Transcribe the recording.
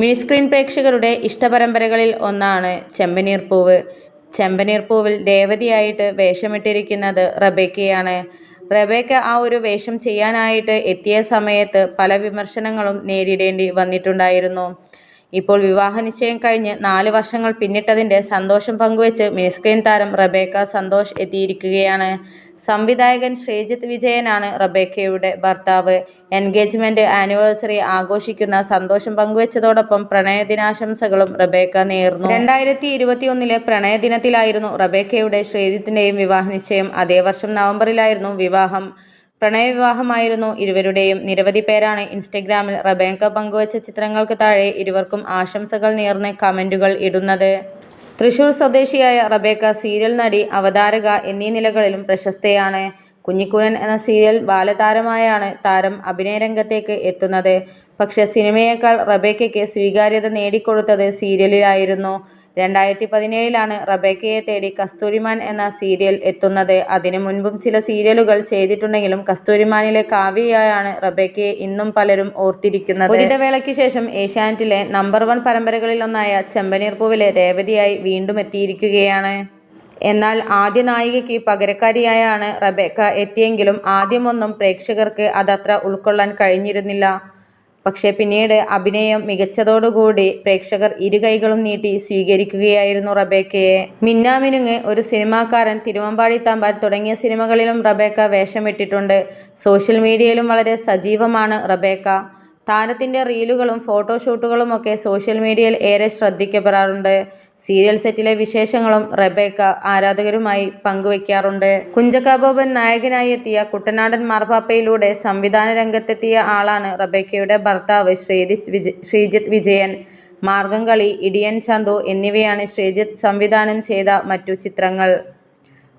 Mini screen പ്രേക്ഷകരുടെ ഇഷ്ടപരമ്പരകളിൽ ഒന്നാണ് ചെമ്പനീർ പൂവ്. ചെമ്പനീർ പൂവിൽ രേവതിയായിട്ട് വേഷമിട്ടിരിക്കുന്നത് റബേക്കയാണ്. റബേക്ക ആ ഒരു വേഷം ചെയ്യാനായിട്ട് എത്തിയ സമയത്ത് പല വിമർശനങ്ങളും നേരിടേണ്ടി വന്നിട്ടുണ്ടായിരുന്നു. ഇപ്പോൾ വിവാഹ നിശ്ചയം കഴിഞ്ഞ് നാല് വർഷങ്ങൾ പിന്നിട്ടതിന്റെ സന്തോഷം പങ്കുവെച്ച് മിനിസ്ക്രീൻ താരം റബേക്ക സന്തോഷ് എത്തിയിരിക്കുകയാണ്. സംവിധായകൻ ശ്രീജിത്ത് വിജയനാണ് റബേക്കയുടെ ഭർത്താവ്. എൻഗേജ്മെന്റ് ആനിവേഴ്സറി ആഘോഷിക്കുന്ന സന്തോഷം പങ്കുവച്ചതോടൊപ്പം പ്രണയദിനാശംസകളും റബേക്ക നേർന്നു. രണ്ടായിരത്തി ഇരുപത്തിയൊന്നിലെ പ്രണയദിനത്തിലായിരുന്നു റബേക്കയുടെ ശ്രീജിത്തിന്റെയും വിവാഹ നിശ്ചയം അതേ വർഷം നവംബറിലായിരുന്നു വിവാഹം. പ്രണയവിവാഹമായിരുന്നു ഇരുവരുടെയും. നിരവധി പേരാണ് ഇൻസ്റ്റഗ്രാമിൽ റബേക്ക പങ്കുവച്ച ചിത്രങ്ങൾക്ക് താഴെ ഇരുവർക്കും ആശംസകൾ നേർന്ന് കമന്റുകൾ ഇടുന്നത്. തൃശൂർ സ്വദേശിയായ റബേക്ക സീരിയൽ നടി അവതാരക എന്നീ നിലകളിലും പ്രശസ്തയാണ്. കുഞ്ഞിക്കുനൻ എന്ന സീരിയൽ ബാലതാരമായാണ് താരം അഭിനയരംഗത്തേക്ക് എത്തുന്നത്. പക്ഷെ സിനിമയേക്കാൾ റബേക്കയ്ക്ക് സ്വീകാര്യത നേടിക്കൊടുത്തത് സീരിയലിലായിരുന്നു. രണ്ടായിരത്തി പതിനേഴിലാണ് റബേക്കയെ തേടി കസ്തൂരിമാൻ എന്ന സീരിയൽ എത്തുന്നത്. അതിനു മുൻപും ചില സീരിയലുകൾ ചെയ്തിട്ടുണ്ടെങ്കിലും കസ്തൂരിമാനിലെ കാവ്യയായാണ് റബേക്കയെ ഇന്നും പലരും ഓർത്തിരിക്കുന്നത്. ഒരിടവേളയ്ക്ക് ശേഷം ഏഷ്യാനെറ്റിലെ നമ്പർ വൺ പരമ്പരകളിലൊന്നായ ചെമ്പനീർപ്പൂവിലെ രേവതിയായി വീണ്ടും എത്തിയിരിക്കുകയാണ്. എന്നാൽ ആദ്യ നായികയ്ക്ക് പകരക്കാരിയായാണ് റബേക്ക എത്തിയെങ്കിലും ആദ്യമൊന്നും പ്രേക്ഷകർക്ക് അതത്ര ഉൾക്കൊള്ളാൻ കഴിഞ്ഞിരുന്നില്ല. പക്ഷേ പിന്നീട് അഭിനയം മികച്ചതോടുകൂടി പ്രേക്ഷകർ ഇരുകൈകളും നീട്ടി സ്വീകരിക്കുകയായിരുന്നു റബേക്കയെ. മിന്നാമിനുങ്ങ് ഒരു സിനിമാക്കാരൻ തിരുവമ്പാടി തമ്പാൻ തുടങ്ങിയ സിനിമകളിലും റബേക്ക വേഷമിട്ടിട്ടുണ്ട്. സോഷ്യൽ മീഡിയയിലും വളരെ സജീവമാണ് റബേക്ക. താരത്തിന്റെ റീലുകളും ഫോട്ടോഷൂട്ടുകളുമൊക്കെ സോഷ്യൽ മീഡിയയിൽ ഏറെ ശ്രദ്ധിക്കപ്പെടാറുണ്ട്. സീരിയൽ സെറ്റിലെ വിശേഷങ്ങളും റബേക്ക ആരാധകരുമായി പങ്കുവയ്ക്കാറുണ്ട് കുഞ്ചക്കാബോബൻ നായകനായി എത്തിയ കുട്ടനാടൻ മാർപ്പാപ്പയിലൂടെ സംവിധാന രംഗത്തെത്തിയ ആളാണ് റബേക്കയുടെ ഭർത്താവ് ശ്രീജിത് ശ്രീജിത്ത് വിജയൻ. മാർഗംകളി ഇടിയൻ ചന്തു എന്നിവയാണ് ശ്രീജിത്ത് സംവിധാനം ചെയ്ത മറ്റു ചിത്രങ്ങൾ.